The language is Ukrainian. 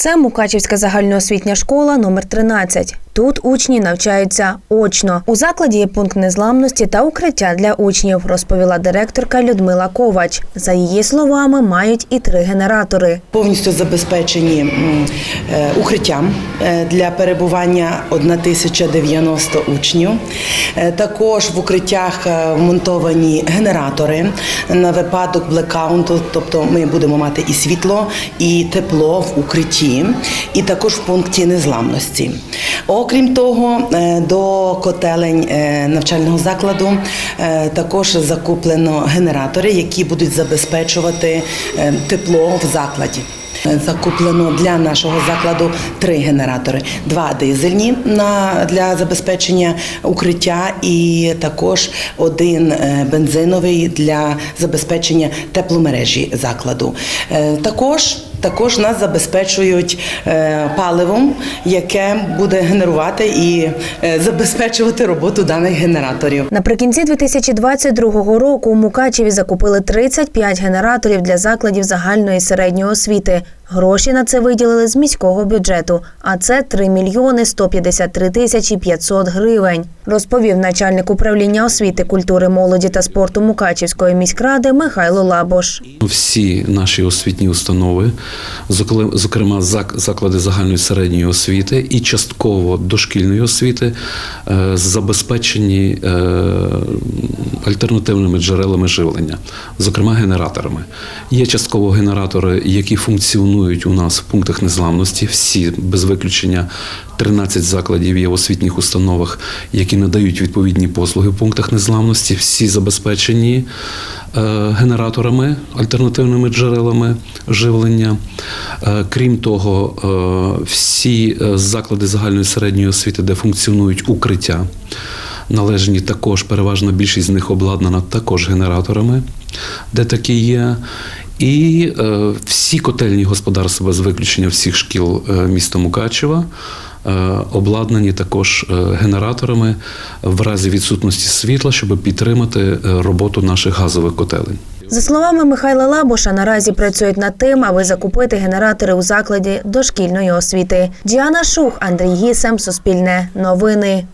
Це Мукачівська загальноосвітня школа номер 13. Тут учні навчаються очно. У закладі є пункт незламності та укриття для учнів, розповіла директорка Людмила Ковач. За її словами, мають і три генератори. Повністю забезпечені е, укриттям е, для перебування 1090 учнів. Е, Також в укриттях вмонтовані генератори на випадок блекаунту, тобто ми будемо мати і світло, і тепло в укритті, і також в пункті незламності. Окрім того, е, до котелень е, навчального закладу е, також закуплено генератори, які будуть забезпечувати тепло в закладі. Закуплено для нашого закладу три генератори: два дизельні на для забезпечення укриття, і також один бензиновий для забезпечення тепломережі закладу. Також також нас забезпечують е, паливом, яке буде генерувати і е, забезпечувати роботу даних генераторів. Наприкінці 2022 року у Мукачеві закупили 35 генераторів для закладів загальної середньої освіти. Гроші на це виділили з міського бюджету, а це 3 мільйони 153 тисячі 500 гривень, розповів начальник управління освіти, культури, молоді та спорту Мукачівської міськради Михайло Лабош. Всі наші освітні установи, зокрема заклади загальної середньої освіти і частково дошкільної освіти, е, забезпечені е, альтернативними джерелами живлення, зокрема генераторами. Є частково генератори, які функціонують у нас в пунктах незламності. Всі без виключення 13 закладів є в освітніх установах, які надають відповідні послуги в пунктах незламності. Всі забезпечені е, генераторами, альтернативними джерелами живлення. Е, Крім того, е, всі заклади загальної середньої освіти, де функціонують укриття, належні також, переважна більшість з них обладнана також генераторами, де такі є. І е, всі котельні господарства без виключення всіх шкіл е, міста Мукачева е, обладнані також е, генераторами в разі відсутності світла, щоб підтримати е, роботу наших газових котелень. За словами Михайла Лабоша, наразі працюють над тим, аби закупити генератори у закладі дошкільної освіти. Діана Шух, Андрій Гісем, Суспільне новини.